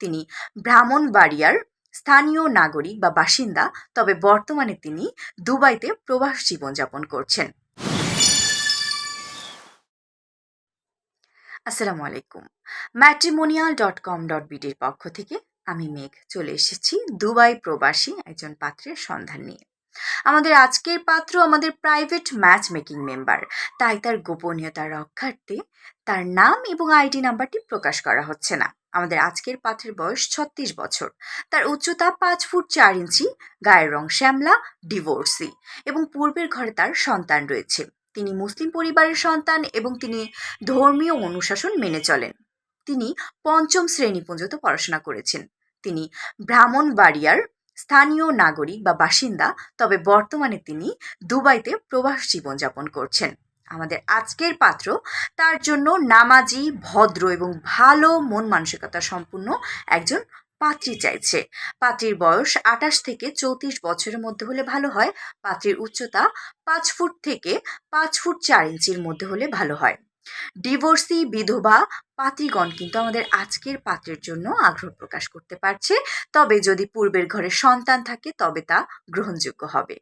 তিনি ব্রাহ্মণবাড়িয়ার স্থানীয় নাগরিক বা বাসিন্দা, তবে বর্তমানে তিনি দুবাইতে প্রবাস জীবনযাপন করছেন। আসসালামু আলাইকুম। ম্যাট্রিমোনিয়াল ডট কম ডট বিডির পক্ষ থেকে আমি মেঘ চলে এসেছি দুবাই প্রবাসী একজন পাত্রের সন্ধান নিয়ে। আমাদের আজকের পাত্র আমাদের প্রাইভেট ম্যাচ মেকিং মেম্বার তাই তার গোপনীয়তা রক্ষার্থে তার নাম এবং আইডি নাম্বারটি প্রকাশ করা হচ্ছে না। আমাদের আজকের পাত্রের বয়স ছত্রিশ বছর। তার উচ্চতা পাঁচ ফুট চার ইঞ্চি, গায়ের রং শ্যামলা ডিভোর্সি এবং পূর্বের ঘরে তার সন্তান রয়েছে। তিনি মুসলিম পরিবারের সন্তান এবং তিনি ধর্মীয় অনুশাসন মেনে চলেন। তিনি পঞ্চম শ্রেণি পর্যন্ত পড়াশোনা করেছেন। তিনি ব্রাহ্মণবাড়িয়ার স্থানীয় নাগরিক বা বাসিন্দা, তবে বর্তমানে তিনি দুবাইতে প্রবাস জীবনযাপন করছেন। আমাদের আজকের পাত্র। তার জন্য নামাজি, ভদ্র এবং ভালো মন মানসিকতা সম্পূর্ণ একজন পাত্রী চাইছে। পাত্রীর বয়স আঠাশ থেকে চৌত্রিশ বছরের মধ্যে হলে ভালো হয়। পাত্রীর উচ্চতা পাঁচ ফুট থেকে পাঁচ ফুট চার ইঞ্চির মধ্যে হলে ভালো হয়। ডিভোর্সি, বিধবা পাত্রীগণ কিন্তু আমাদের আজকের পাত্রের জন্য আগ্রহ প্রকাশ করতে পারছে। তবে যদি পূর্বের ঘরে সন্তান থাকে, তবে তা গ্রহণযোগ্য হবে।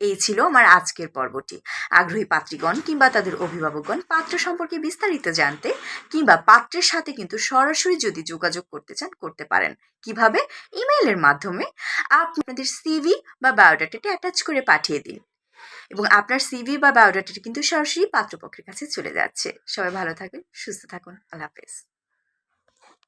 এই ছিল আমার আজকের পর্বটি। আগ্রহী পাত্রীগণ কিংবা তাদের অভিভাবকগণ পাত্র সম্পর্কে বিস্তারিত জানতে কিংবা পাত্রের সাথে কিন্তু সরাসরি যদি যোগাযোগ করতে চান, করতে পারেন। কীভাবে? ইমেইলের মাধ্যমে আপনাদের সিভি বা বায়োডাটাটি অ্যাটাচ করে পাঠিয়ে দিন। এবং আপনার সিভি বা বায়োডাটাটি কিন্তু সরাসরি পাত্রপক্ষের কাছে চলে যাচ্ছে। সবাই ভালো থাকবেন, সুস্থ থাকুন। আল্লাহ হাফেজ।